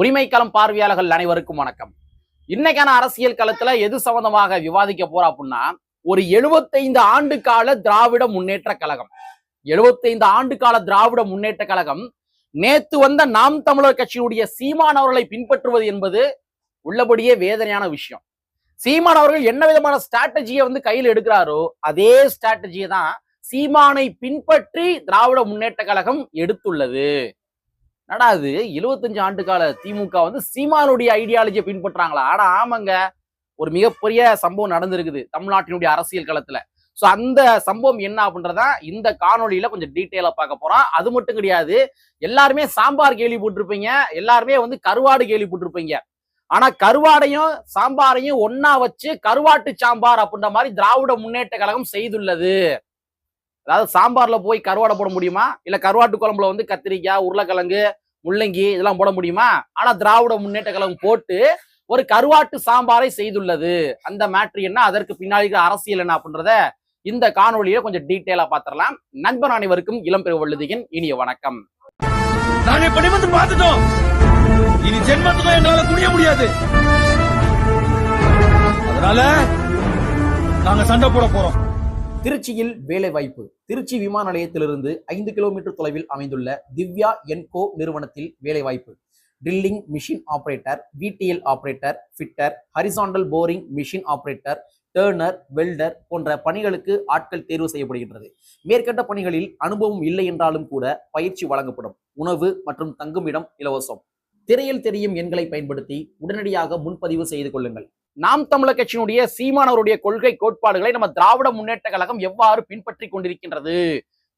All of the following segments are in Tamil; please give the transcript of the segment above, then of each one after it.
உரிமைக்களம் பார்வையாளர்கள் அனைவருக்கும் வணக்கம். இன்னைக்கான அரசியல் களத்துல எது சம்பந்தமாக விவாதிக்க போறோம் அப்படின்னா ஒரு 75 ஆண்டு கால திராவிட முன்னேற்ற கழகம். 75 ஆண்டு கால திராவிட முன்னேற்ற கழகம் நேத்து வந்த நாம் தமிழர் கட்சியினுடைய சீமான் அவர்களை பின்பற்றுவது என்பது உள்ளபடியே வேதனையான விஷயம். சீமான் அவர்கள் என்ன விதமான ஸ்ட்ராட்டஜியை வந்து கையில் எடுக்கிறாரோ அதே ஸ்ட்ராட்டஜியை தான் சீமானை பின்பற்றி திராவிட முன்னேற்ற கழகம் எடுத்துள்ளது. என்னடா அது 75 ஆண்டு கால திமுக வந்து சீமானுடைய ஐடியாலஜியை பின்பற்றாங்களா ஆனா ஆமாங்க. ஒரு மிகப்பெரிய சம்பவம் நடந்திருக்குது தமிழ்நாட்டினுடைய அரசியல் களத்துல. ஸோ அந்த சம்பவம் என்ன அப்படின்றத இந்த காணொலியில கொஞ்சம் டீட்டெயிலாக பார்க்க போறோம். அது மட்டும் கிடையாது. எல்லாருமே சாம்பார் கேள்வி போட்டிருப்பீங்க. எல்லாருமே வந்து கருவாடு கேள்விப்பட்டிருப்பீங்க ஆனா கருவாடையும் சாம்பாரையும் ஒன்னா வச்சு கருவாட்டு சாம்பார் அப்படின்ற மாதிரி திராவிட முன்னேற்ற கழகம் செய்துள்ளது. அதாவது சாம்பார்ல போய் கருவாடை போட முடியுமா? இல்ல கருவாட்டு குழம்புல வந்து கத்திரிக்காய் உருளைக்கிழங்கு முள்ளங்கி இதெல்லாம் போட முடியுமா? ஆனா திராவிட முன்னேற்ற கழகம் போட்டு ஒரு கருவாட்டு சாம்பாரை செய்துள்ளது. அந்த மேட்ரு என்ன? அதற்கு பின்னாடி அரசியல் என்ன அப்படின்றத இந்த காணொலியை கொஞ்சம் டீட்டெயிலா பாத்திரலாம். நண்பர் அனைவருக்கும் இளம்பெரு வள்ளுதியின் இனிய வணக்கம். நாங்க பார்த்துட்டோம். இனி ஜென்மத்துக்கும் எங்களால குடிய முடியாது. அதனால நாங்க சண்டை போட போறோம். திருச்சியில் வேலைவாய்ப்பு. திருச்சி விமான நிலையத்திலிருந்து ஐந்து கிலோமீட்டர் தொலைவில் அமைந்துள்ள திவ்யா என்கோ நிறுவனத்தில் வேலைவாய்ப்பு. Drilling machine operator VTL operator fitter horizontal boring machine operator turner welder போன்ற பணிகளுக்கு ஆட்கள் தேர்வு செய்யப்படுகின்றது. மேற்கண்ட பணிகளில் அனுபவம் இல்லை என்றாலும் கூட பயிற்சி வழங்கப்படும். உணவு மற்றும் தங்குமிடம் இலவசம். திரையில் தெரியும் எண்களை பயன்படுத்தி உடனடியாக முன்பதிவு செய்து கொள்ளுங்கள். நாம் தமிழர் கட்சியினுடைய சீமானவருடைய கொள்கை கோட்பாடுகளை நம்ம திராவிட முன்னேற்ற கழகம் எவ்வாறு பின்பற்றி கொண்டிருக்கின்றது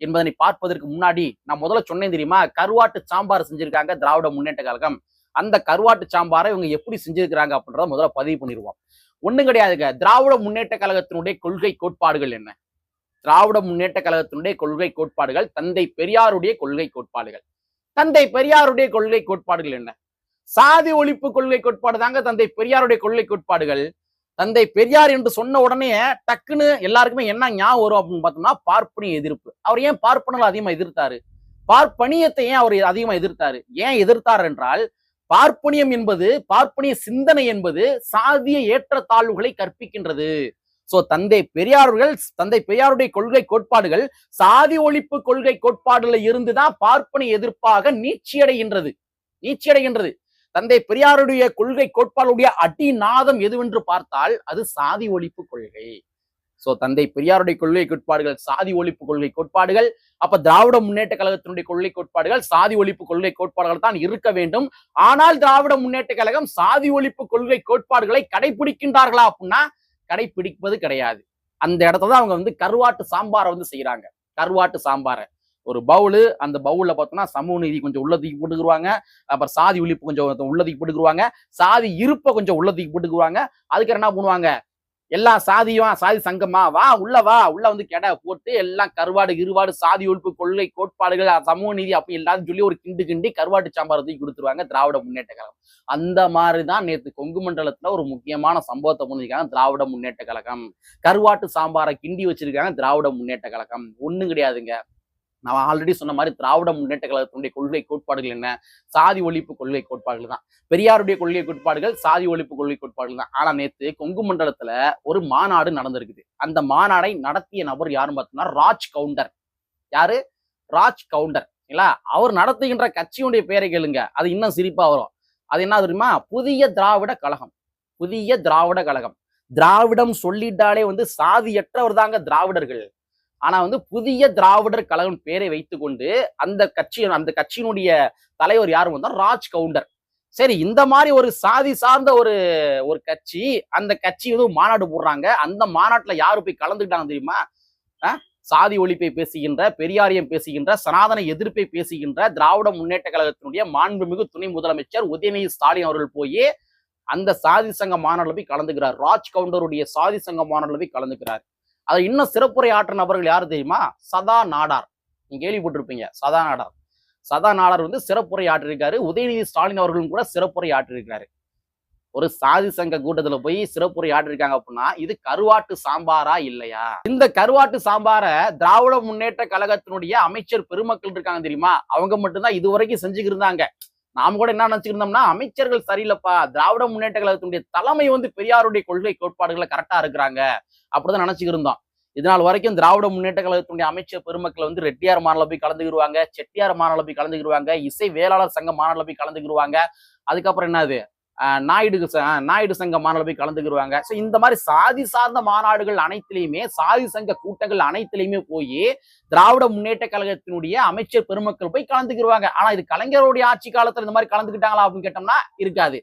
என்பதனை பார்ப்பதற்கு முன்னாடி நான் முதல்ல சொன்னேன் தெரியுமா? கருவாட்டு சாம்பார் செஞ்சிருக்காங்க திராவிட முன்னேற்ற கழகம். அந்த கருவாட்டு சாம்பாரை இவங்க எப்படி செஞ்சிருக்கிறாங்க அப்படின்றத முதல்ல பதிவு பண்ணிடுவோம். ஒண்ணும் கிடையாதுங்க திராவிட முன்னேற்ற கழகத்தினுடைய கொள்கை கோட்பாடுகள் என்ன? திராவிட முன்னேற்ற கழகத்தினுடைய கொள்கை கோட்பாடுகள் தந்தை பெரியாருடைய கொள்கை கோட்பாடுகள். தந்தை பெரியாருடைய கொள்கை கோட்பாடுகள் என்ன? சாதி ஒழிப்பு கொள்கை கோட்பாடு தாங்க தந்தை பெரியாருடைய கொள்கை கோட்பாடுகள். தந்தை பெரியார் என்று சொன்ன உடனே டக்குன்னு எல்லாருக்குமே என்ன ஞாபகம் வரும் அப்படின்னு பார்த்தோம்னா பார்ப்பனிய எதிர்ப்பு. அவர் ஏன் பார்ப்பனர்கள் அதிகமா எதிர்த்தாரு? பார்ப்பனியத்தை ஏன் அவர் அதிகமா எதிர்த்தாரு? ஏன் எதிர்த்தார் என்றால் பார்ப்பனியம் என்பது பார்ப்பனிய சிந்தனை என்பது சாதிய ஏற்றத்தாழ்வுகளை கற்பிக்கின்றது. சோ தந்தை பெரியார்கள் தந்தை பெரியாருடைய கொள்கை கோட்பாடுகள் சாதி ஒழிப்பு கொள்கை கோட்பாடுல இருந்துதான் பார்ப்பனை எதிர்ப்பாக நீட்சியடைகின்றது. நீச்சியடைகின்றது தந்தை பெரியாருடைய கொள்கை கோட்பாடுடைய அடிநாதம் எதுவென்று பார்த்தால் அது சாதி ஒழிப்பு கொள்கை. சோ தந்தை பெரியாருடைய கொள்கை கோட்பாடுகள் சாதி ஒழிப்பு கொள்கை கோட்பாடுகள் அப்ப திராவிட முன்னேற்ற கழகத்தினுடைய கொள்கை கோட்பாடுகள் சாதி ஒழிப்பு கொள்கை கோட்பாடுகள் தான் இருக்க வேண்டும். ஆனால் திராவிட முன்னேற்ற கழகம் சாதி ஒழிப்பு கொள்கை கோட்பாடுகளை கடைபிடிக்கின்றார்களா அப்படின்னா கடைபிடிப்பது கிடையாது. அந்த இடத்துல தான் அவங்க வந்து கருவாட்டு சாம்பாரை வந்து செய்யறாங்க கருவாட்டு சாம்பாரை. ஒரு பவுலு அந்த பவுலில் பார்த்தோம்னா சமூக நீதி கொஞ்சம் உள்ளதுக்கு போட்டுக்குருவாங்க. அப்புறம் சாதி ஒழிப்பு கொஞ்சம் உள்ளதுக்கு போட்டுக்குருவாங்க. சாதி இருப்பை கொஞ்சம் உள்ளதுக்கு போட்டுக்குருவாங்க. அதுக்கு என்ன பண்ணுவாங்க? எல்லா சாதியும் சாதி சங்கமா வா உள்ள வா உள்ள வந்து கெடை போட்டு எல்லாம் கருவாடு இருவாடு சாதி ஒழிப்பு கொள்கை கோட்பாடுகள் சமூக நீதி அப்படி எல்லாரும் சொல்லி ஒரு கிண்டு கிண்டி கருவாட்டு சாம்பார் தூக்கி கொடுத்துருவாங்க திராவிட முன்னேற்ற கழகம். அந்த மாதிரி தான் நேற்று கொங்கு மண்டலத்துல ஒரு முக்கியமான சம்பவத்தை பண்ணிருக்காங்க திராவிட முன்னேற்ற கழகம். கருவாட்டு சாம்பாரை கிண்டி வச்சிருக்காங்க திராவிட முன்னேற்ற கழகம். ஒண்ணும் கிடையாதுங்க. நான் ஆல்ரெடி சொன்ன மாதிரி திராவிட முன்னேற்ற கழகத்தினுடைய கொள்கை கோட்பாடுகள் என்ன? சாதி ஒழிப்பு கொள்கை கோட்பாடுகள் தான். பெரியாருடைய கொள்கை கோட்பாடுகள் சாதி ஒழிப்பு கொள்கை கோட்பாடுகள் தான். ஆனா நேத்து கொங்கு மண்டலத்துல ஒரு மாநாடு நடந்திருக்குது. அந்த மாநாடை நடத்திய நபர் யாருன்னு பார்த்தோம்னா ராஜ் கவுண்டர். யாரு? ராஜ் கவுண்டர். இல்ல அவர் நடத்துகின்ற கட்சியுடைய பெயரை கேளுங்க. அது இன்னும் சிரிப்பா வரும். அது என்ன தெரியுமா? புதிய திராவிட கழகம். புதிய திராவிட கழகம். திராவிடம் சொல்லிட்டாலே வந்து சாதியற்றவர் தாங்க திராவிடர்கள். ஆனா வந்து புதிய திராவிடர் கழகம் பேரை வைத்துக்கொண்டு அந்த கட்சி அந்த கட்சியினுடைய தலைவர் யாரும் வந்தால் ராஜ் கவுண்டர். சரி இந்த மாதிரி ஒரு சாதி சார்ந்த ஒரு ஒரு கட்சி அந்த கட்சி வந்து மாநாடு போடுறாங்க. அந்த மாநாட்டுல யாரு போய் கலந்துக்கிட்டாங்க தெரியுமா? சாதி ஒழிப்பை பேசுகின்ற பெரியாரியம் பேசுகின்ற சனாதன எதிர்ப்பை பேசுகின்ற திராவிட முன்னேற்ற கழகத்தினுடைய மாண்புமிகு துணை முதலமைச்சர் உதயநிதி ஸ்டாலின் அவர்கள் போய் அந்த சாதி சங்க மாநாடுல போய் கலந்துக்கிறார். ராஜ் கவுண்டருடைய சாதி சங்க மாநாடுல போய் கலந்துக்கிறார். அதை இன்னும் சிறப்புரை ஆற்ற நபர்கள் யாரு தெரியுமா? சதா நாடார். நீங்க கேள்விப்பட்டிருப்பீங்க. சதா நாடார். சதா நாடார் வந்து சிறப்புரை ஆற்றிருக்காரு உதயநிதி ஸ்டாலின் அவர்களும் கூட சிறப்புரை ஆற்றிருக்காரு ஒரு சாதி சங்க கூட்டத்துல போய் சிறப்புரை ஆற்றிருக்காங்க அப்படின்னா இது கருவாட்டு சாம்பாரா இல்லையா? இந்த கருவாட்டு சாம்பாரை திராவிட முன்னேற்ற கழகத்தினுடைய அமைச்சர் பெருமக்கள் இருக்காங்க தெரியுமா? அவங்க மட்டும்தான் இதுவரைக்கும் செஞ்சுக்கிருந்தாங்க நாம கூட என்ன நினைச்சிருந்தோம்னா அமைச்சர்கள் சரியில்லைப்பா. திராவிட முன்னேற்ற கழகத்தினுடைய தலைமை வந்து பெரியாருடைய கொள்கை கோட்பாடுகளை கரெக்டா இருக்கிறாங்க. அப்படிதான் நினைச்சுக்கிட்டு இதனால் வரைக்கும் திராவிட முன்னேற்ற கழகத்தினுடைய அமைச்சர் பெருமக்கள் வந்து ரெட்டியார் மாநில போய் கலந்துக்கிடுவாங்க செட்டியார் மாநில போய் கலந்துக்கிடுவாங்க இசை வேளாளர் சங்க மாநில போய் கலந்துக்கிடுவாங்க அதுக்கப்புறம் என்னது? நாயுடு ச- நாயுடு சங்க மாநாடு போய் கலந்துக்கிடுவாங்க ஸோ இந்த மாதிரி சாதி சார்ந்த மாநாடுகள் அனைத்திலையுமே சாதி சங்க கூட்டங்கள் அனைத்திலையுமே போய் திராவிட முன்னேற்ற கழகத்தினுடைய அமைச்சர் பெருமக்கள் போய் கலந்துக்கிடுவாங்க ஆனா இது கலைஞருடைய ஆட்சி காலத்துல இந்த மாதிரி கலந்துக்கிட்டாங்களா அப்படின்னு கேட்டோம்னா இருக்காது.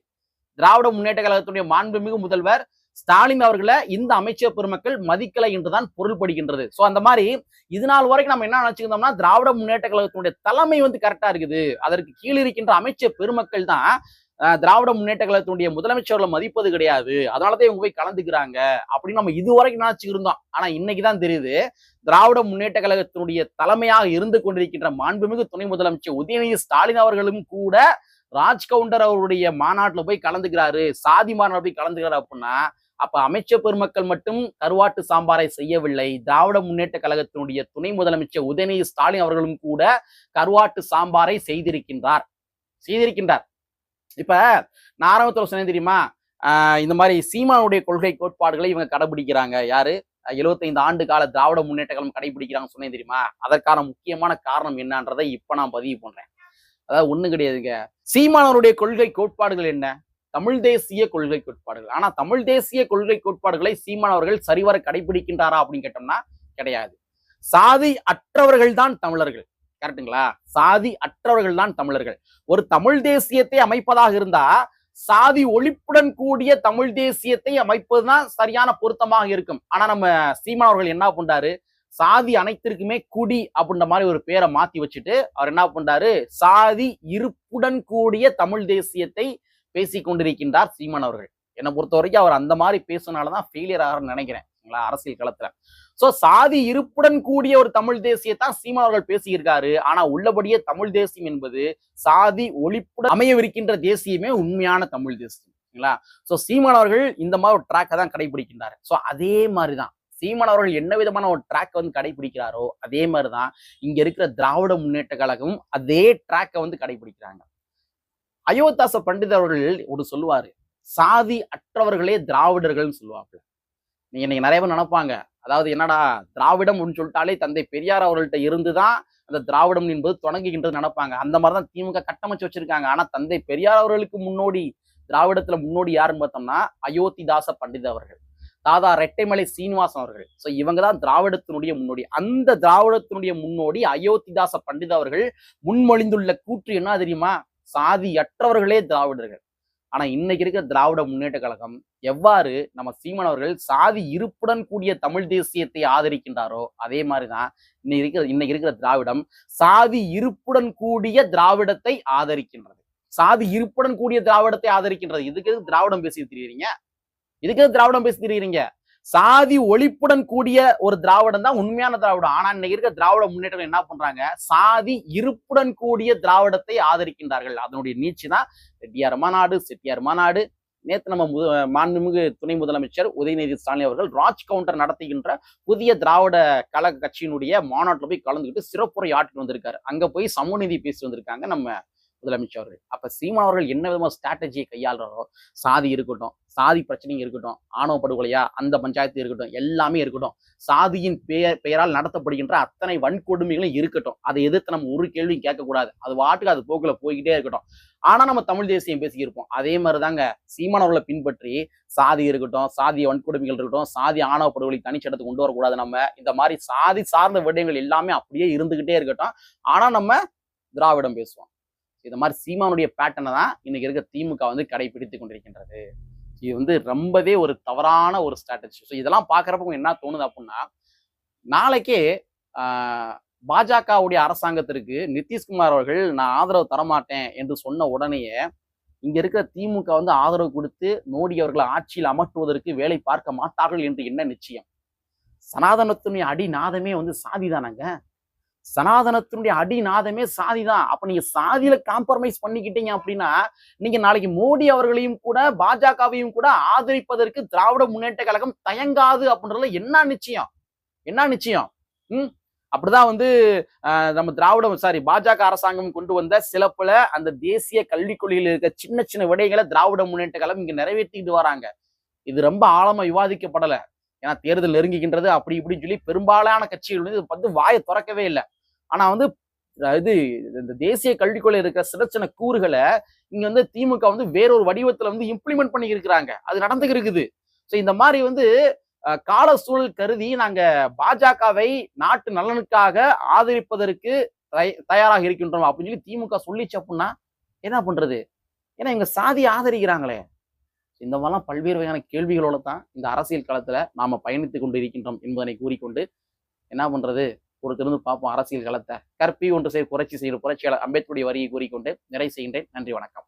திராவிட முன்னேற்ற கழகத்துடைய மாண்புமிகு முதல்வர் ஸ்டாலின் அவர்களை இந்த அமைச்சர் பெருமக்கள் மதிக்கலை என்றுதான் பொருள்படுகின்றது. சோ அந்த மாதிரி இது நாள் வரைக்கும் நம்ம என்ன நினைச்சுக்கிட்டோம்னா திராவிட முன்னேற்ற கழகத்தினுடைய தலைமை வந்து கரெக்டா இருக்குது. அதற்கு கீழ் இருக்கின்ற அமைச்சர் பெருமக்கள் தான் திராவிட முன்னேற்ற கழகத்தினுடைய முதலமைச்சர்களை மதிப்பது கிடையாது. அதனாலதான் இவங்க போய் கலந்துக்கிறாங்க. அப்படின்னு நம்ம இதுவரைக்கும் நினைச்சு இருந்தோம் ஆனா இன்னைக்குதான் தெரியுது. திராவிட முன்னேற்ற கழகத்தினுடைய தலைமையாக இருந்து கொண்டிருக்கின்ற மாண்புமிகு துணை முதலமைச்சர் உதயநிதி ஸ்டாலின் அவர்களும் கூட ராஜ் கவுண்டர் அவருடைய மாநாட்டுல போய் கலந்துக்கிறாரு. சாதி மாநாடு போய் கலந்துக்கிறாரு அப்படின்னா அப்ப அமைச்சர் பெருமக்கள் மட்டும் கருவாட்டு சாம்பாரை செய்யவில்லை. திராவிட முன்னேற்ற கழகத்தினுடைய துணை முதலமைச்சர் உதயநிதி ஸ்டாலின் அவர்களும் கூட கருவாட்டு சாம்பாரை செய்திருக்கின்றார். செய்திருக்கின்றார். இப்ப நான் ஆரம்பத்துல சொன்னேன் தெரியுமா? ஆஹ் இந்த மாதிரி சீமானுடைய கொள்கை கோட்பாடுகளை இவங்க கடைபிடிக்கிறாங்க. யாரு? எழுபத்தைந்து ஆண்டு கால திராவிட முன்னேற்ற கழகம் கடைபிடிக்கிறாங்க சொன்னேன் தெரியுமா? அதற்கான முக்கியமான காரணம் என்னன்றதை இப்ப நான் பதிவு பண்றேன். அதாவது ஒண்ணு கிடையாதுங்க. சீமானவருடைய கொள்கை கோட்பாடுகள் என்ன? தமிழ் தேசிய கொள்கை கோட்பாடுகள். ஆனா தமிழ் தேசிய கொள்கை கோட்பாடுகளை சீமானவர்கள் சரிவர கடைபிடிக்கின்றாரா அப்படின்னு கேட்டோம்னா கிடையாது. சாதி அற்றவர்கள் தான் தமிழர்கள். கரெக்ட்டுங்களா சாதி அற்றவர்கள் தான் தமிழர்கள். ஒரு தமிழ் தேசியத்தை அமைப்பதாக இருந்தா சாதி ஒழிப்புடன் கூடிய தமிழ் தேசியத்தை அமைப்பதுதான் சரியான பொருத்தமாக இருக்கும். ஆனா நம்ம சீமான் அவர்கள் என்ன பண்றாரு? சாதி அனைத்திற்குமே குடி அப்படின்ற மாதிரி ஒரு பேரை மாத்தி வச்சுட்டு அவர் என்ன பண்றாரு? சாதி இருப்புடன் கூடிய தமிழ் தேசியத்தை பேசி கொண்டிருக்கின்றார் சீமான் அவர்கள். என்னை பொறுத்த வரைக்கும் அவர் அந்த மாதிரி பேசுனாலதான் ஃபெயிலியர் ஆகிறன்னு நினைக்கிறேன். அரசியல் களத்துல. சோ சாதி இருப்புடன் கூடிய ஒரு தமிழ் தேசியத்தான் சீமான் அவர்கள் பேசியிருக்காரு. ஆனா உள்ளபடியே தமிழ் தேசியம் என்பது சாதி ஒழிப்புடன் அமையவிருக்கின்ற தேசியமே உண்மையான தமிழ் தேசியம். சரிங்களா சோ சீமான் அவர்கள் இந்த மாதிரி ஒரு ட்ராக்கை தான் கடைபிடிக்கின்றார் சோ அதே மாதிரிதான். சீமான் அவர்கள் என்ன விதமான ஒரு ட்ராக் வந்து கடைபிடிக்கிறாரோ அதே மாதிரிதான் இங்க இருக்கிற திராவிட முன்னேற்ற கழகம் அதே ட்ராக்கை வந்து கடைபிடிக்கிறாங்க அயோத்தாச பண்டிதர் அவர்கள் ஒரு சொல்லுவாரு சாதி அற்றவர்களே திராவிடர்கள்னு சொல்லுவாங்க நீங்க இன்னைக்கு நிறைய பேர் நினைப்பாங்க அதாவது என்னடா திராவிடம் அப்படின்னு சொல்லிட்டாலே தந்தை பெரியார் அவர்கள்ட்ட இருந்துதான் அந்த திராவிடம் என்பது தொடங்குகின்றது நினைப்பாங்க. அந்த மாதிரிதான் திமுக கட்டமைச்சு வச்சிருக்காங்க. ஆனா தந்தை பெரியார் அவர்களுக்கு முன்னோடி திராவிடத்துல முன்னோடி யாருன்னு பார்த்தோம்னா அயோத்திதாச பண்டித அவர்கள் தாதா ரெட்டைமலை சீனிவாசன் அவர்கள். ஸோ இவங்க தான் திராவிடத்தினுடைய முன்னோடி. அந்த திராவிடத்தினுடைய முன்னோடி அயோத்திதாச பண்டித அவர்கள் முன்மொழிந்துள்ள கூற்று என்ன தெரியுமா? சாதியற்றவர்களே திராவிடர்கள். ஆனா இன்னைக்கு இருக்க திராவிட முன்னேற்ற கழகம் எவ்வாறு நம்ம சீமான் அவர்கள் சாதி இருப்புடன் கூடிய தமிழ் தேசியத்தை ஆதரிக்கின்றாரோ அதே மாதிரிதான் இன்னைக்கு இருக்கிற இன்னைக்கு இருக்கிற திராவிடம் சாதி இருப்புடன் கூடிய திராவிடத்தை ஆதரிக்கின்றது. சாதி இருப்புடன் கூடிய திராவிடத்தை ஆதரிக்கின்றது. இதுக்கு எதுக்கு திராவிடம் பேசி திரியிறீங்க இதுக்கு எதுக்கு திராவிடம் பேசி திரியிறீங்க சாதி ஒழிப்புடன் கூடிய ஒரு திராவிடம் தான் உண்மையான திராவிடம். ஆனா இன்னைக்கு இருக்க திராவிட முன்னேற்றம் என்ன பண்றாங்க? சாதி இருப்புடன் கூடிய திராவிடத்தை ஆதரிக்கின்றார்கள். அதனுடைய நீச்சு தான் ரெட்டியார் மாநாடு செட்டியார் மாநாடு நேற்று நம்ம முத மாண்புமிகு துணை முதலமைச்சர் உதயநிதி ஸ்டாலின் அவர்கள் ராஜ் கவுண்டர் நடத்துகின்ற புதிய திராவிட கழக கட்சியினுடைய மாநாட்டில் போய் கலந்துக்கிட்டு சிறப்புரை ஆட்டிட்டு வந்திருக்காரு. அங்கே போய் சமூகநீதி பேசி வந்திருக்காங்க நம்ம முதலமைச்சர். அவர்கள் அப்போ சீமான் அவர்கள் என்ன விதமாக ஸ்ட்ராட்டஜியை கையாளுறாரோ சாதி இருக்கட்டும் சாதி பிரச்சனையும் இருக்கட்டும் ஆணவ படுகொலையா அந்த பஞ்சாயத்து இருக்கட்டும் எல்லாமே இருக்கட்டும் சாதியின் பெயர் பெயரால் நடத்தப்படுகின்ற அத்தனை வன்கொடுமைகளும் இருக்கட்டும். அதை எதிர்த்து நம்ம ஒரு கேள்வியும் கேட்கக்கூடாது. அது வாட்டுக்கு அது போக்கில் போய்கிட்டே இருக்கட்டும். ஆனால் நம்ம தமிழ் தேசியம் பேசியிருப்போம் அதே மாதிரி தாங்க சீமானவர்களை பின்பற்றி சாதி இருக்கட்டும் சாதிய வன்கொடுமைகள் இருக்கட்டும் சாதி ஆணவ படுகொலை தனிச்சட்டத்தை கொண்டு வரக்கூடாது நம்ம. இந்த மாதிரி சாதி சார்ந்த விடயங்கள் எல்லாமே அப்படியே இருந்துகிட்டே இருக்கட்டும். ஆனால் நம்ம திராவிடம் பேசுவோம். இது மாதிரி சீமானுடைய பேட்டனை தான் இன்னைக்கு இருக்க திமுக வந்து கடைபிடித்து கொண்டிருக்கின்றது. இது வந்து ரொம்பவே ஒரு தவறான ஒரு ஸ்ட்ராட்டஜி ஸோ இதெல்லாம் பார்க்குறப்ப என்ன தோணுது அப்படின்னா நாளைக்கே ஆஹ், பாஜகவுடைய அரசாங்கத்திற்கு நிதிஷ்குமார் அவர்கள் நான் ஆதரவு தரமாட்டேன் என்று சொன்ன உடனேயே இங்க இருக்கிற திமுக வந்து ஆதரவு கொடுத்து மோடி அவர்களை ஆட்சியில் அமர்த்துவதற்கு வேலை பார்க்க மாட்டார்கள் என்று என்ன நிச்சயம்? சனாதனத்தினுடைய அடிநாதமே வந்து சாதி தானங்க சனாதனத்தினுடைய அடிநாதமே சாதி தான் அப்ப நீங்க சாதியில காம்ப்ரமைஸ் பண்ணிக்கிட்டீங்க அப்படின்னா நீங்க நாளைக்கு மோடி அவர்களையும் கூட பாஜகவையும் கூட ஆதரிப்பதற்கு திராவிட முன்னேற்ற கழகம் தயங்காது அப்படின்றதுல என்ன நிச்சயம்? என்ன நிச்சயம்? ம்? அப்படிதான் வந்து ஆஹ், நம்ம திராவிட சாரி பாஜக அரசாங்கம் கொண்டு வந்த சில பல அந்த தேசிய கல்விக் கொள்கையில் இருக்க சின்ன சின்ன விடைகளை திராவிட முன்னேற்ற கழகம் இங்க நிறைவேற்றிட்டு வராங்க. இது ரொம்ப ஆழமா விவாதிக்கப்படலை. ஏன்னா தேர்தல் நெருங்குகின்றது அப்படி இப்படின்னு சொல்லி பெரும்பாலான கட்சிகள் வந்து இது வந்து வாயை திறக்கவே இல்லை. ஆனா வந்து இது இந்த தேசிய கல்விக் இருக்கிற சின்ன சின்ன கூறுகளை இங்க வந்து திமுக வந்து வேறொரு வடிவத்துல வந்து இம்ப்ளிமெண்ட் பண்ணி இருக்கிறாங்க அது நடந்துக்கு இருக்குது. ஸோ இந்த மாதிரி வந்து கால சூழல் கருதி நாங்க பாஜகவை நாட்டு நலனுக்காக ஆதரிப்பதற்கு தயாராக இருக்கின்றோம் அப்படின்னு சொல்லி திமுக சொல்லிச்சு அப்படின்னா என்ன பண்றது? ஏன்னா இவங்க சாதியை ஆதரிக்கிறாங்களே. இந்த மாதிரிலாம் பல்வேறு வகையான கேள்விகளோட தான் இந்த அரசியல் களத்துல நாம பயணித்து கொண்டு இருக்கின்றோம் என்பதனை கூறிக்கொண்டு என்ன பண்றது? பொறுத்திருந்து பார்ப்போம் அரசியல் களத்தை. கற்பி ஒன்று செய்ய புரட்சி செய்கிற புரட்சியாளர் அம்பேத்கருடைய வரியை கூறிக்கொண்டு நிறை செய்கின்றேன். நன்றி வணக்கம்.